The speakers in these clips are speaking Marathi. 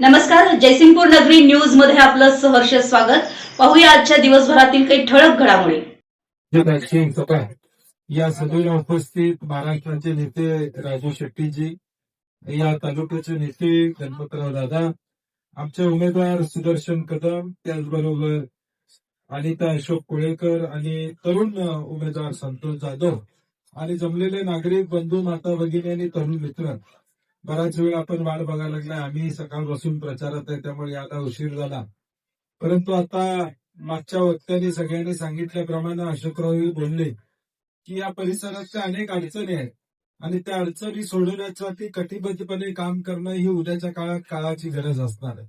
नमस्कार जयसिंगपूर नगरी न्यूजमध्ये आपलं सहर्ष स्वागत. पाहूया आजच्या दिवसभरातील काही ठळक घडामोडी. या सभेला उपस्थित महाराष्ट्राचे नेते राजू शेट्टीजी या तालुक्याचे नेते गणपतराव दादा आमचे उमेदवार सुदर्शन कदम त्याचबरोबर अनिता अशोक कोळेकर आणि तरुण उमेदवार संतोष जाधव आणि जमलेले नागरिक बंधू माता भगिनी आणि तरुण मित्र. बराच वेळ आपण वाट बघायला लागलाय आम्ही सकाळपासून प्रचारात आहे त्यामुळे आता उशीर झाला. परंतु आता मागच्या वक्त्याने सगळ्यांनी सांगितल्याप्रमाणे अशोकराव बोलले की या परिसराच्या अनेक अडचणी आहेत आणि त्या अडचणी सोडवण्यासाठी कटिबद्धपणे काम करणं ही उद्याच्या काळात काळाची गरज असणार आहे.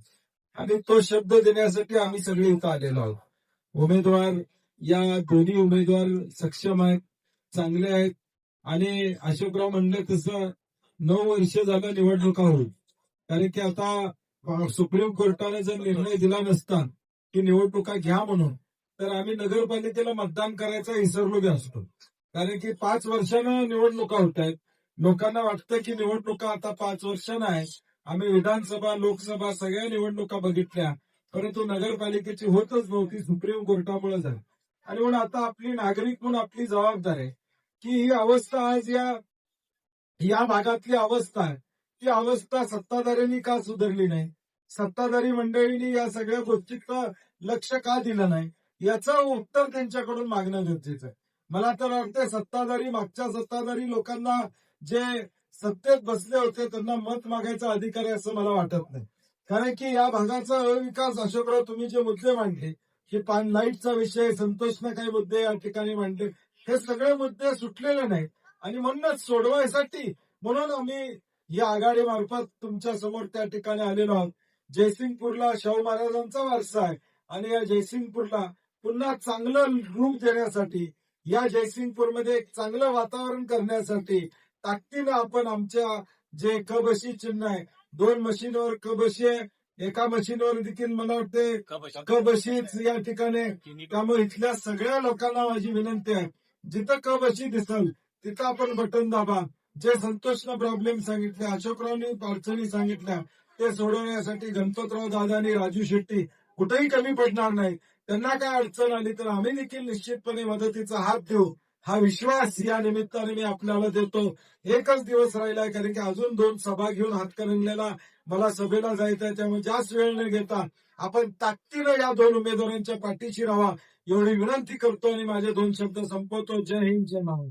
आणि तो शब्द देण्यासाठी आम्ही सगळे इथं आलेलो आहोत. उमेदवार या दोन्ही उमेदवार सक्षम आहेत चांगले आहेत आणि अशोकराव म्हणलं तसं नऊ वर्ष जागा निवडणुका होईल. कारण की आता सुप्रीम कोर्टाने जर निर्णय दिला नसता की निवडणुका घ्या म्हणून तर आम्ही नगरपालिकेला मतदान करायचा विसरलो असतो. कारण की पाच वर्षानं निवडणुका होत आहेत. लोकांना वाटतं की निवडणुका आता पाच वर्षानं आहे आम्ही विधानसभा लोकसभा सगळ्या निवडणुका बघितल्या. परंतु नगरपालिकेची होतच नव्हती सुप्रीम कोर्टामुळे झाली. आणि म्हणून आता आपली नागरिक म्हणून आपली जबाबदारी आहे. की ही अवस्था आज या या भागातली अवस्था आहे. ती अवस्था सत्ताधाऱ्यांनी का सुधारली नाही? सत्ताधारी मंडळींनी या सगळ्या गोष्टीचं लक्ष का दिलं नाही? याचं उत्तर त्यांच्याकडून मागणं गरजेचं आहे. मला तर वाटतंय सत्ताधारी मागच्या सत्ताधारी लोकांना जे सत्तेत बसले होते त्यांना मत मागायचा अधिकार आहे असं मला वाटत नाही. कारण की या भागाचा अविकास अशोकराव तुम्ही जे मुद्दे मांडले की पान लाईटचा विषय संतोषनं काही मुद्दे या ठिकाणी मांडले हे सगळे मुद्दे सुटलेले नाहीत. आणि म्हणूनच सोडवायसाठी म्हणून आम्ही या आघाडीमार्फत तुमच्यासमोर त्या ठिकाणी आलेलो आहोत. जयसिंगपूरला शाहू महाराजांचा वारसा आहे. आणि या जयसिंगपूरला पुन्हा चांगलं रूप देण्यासाठी या जयसिंगपूरमध्ये एक चांगलं वातावरण करण्यासाठी ताकदीनं आपण आमच्या जे क बशी चिन्ह आहे दोन मशीनवर क बशी आहे एका मशीनवर देखील मला वाटते क बशीच या ठिकाणी त्यामुळे इथल्या सगळ्या लोकांना माझी विनंती आहे. जिथं क बशी दिसल तिथं आपण बटन दाबा. जे संतोषनं प्रॉब्लेम सांगितले अशोकरावनी अडचणी सांगितल्या ते सोडवण्यासाठी गणपतराव दादा आणि राजू शेट्टी कुठेही कमी पडणार नाही त्यांना काय अडचण आली तर आम्ही देखील निश्चितपणे मदतीचा हात देऊ. हा विश्वास या निमित्ताने मी आपल्याला देतो. एकच दिवस राहिलाय कारण की अजून दोन सभा घेऊन हातकणंगलेला मला सभेला जायचं आहे त्यामुळे जास्त वेळ न घेता आपण ताकदीनं या दोन उमेदवारांच्या पाठीशी राहा एवढी विनंती करतो आणि माझे दोन शब्द संपवतो. जय हिंद जय महाराज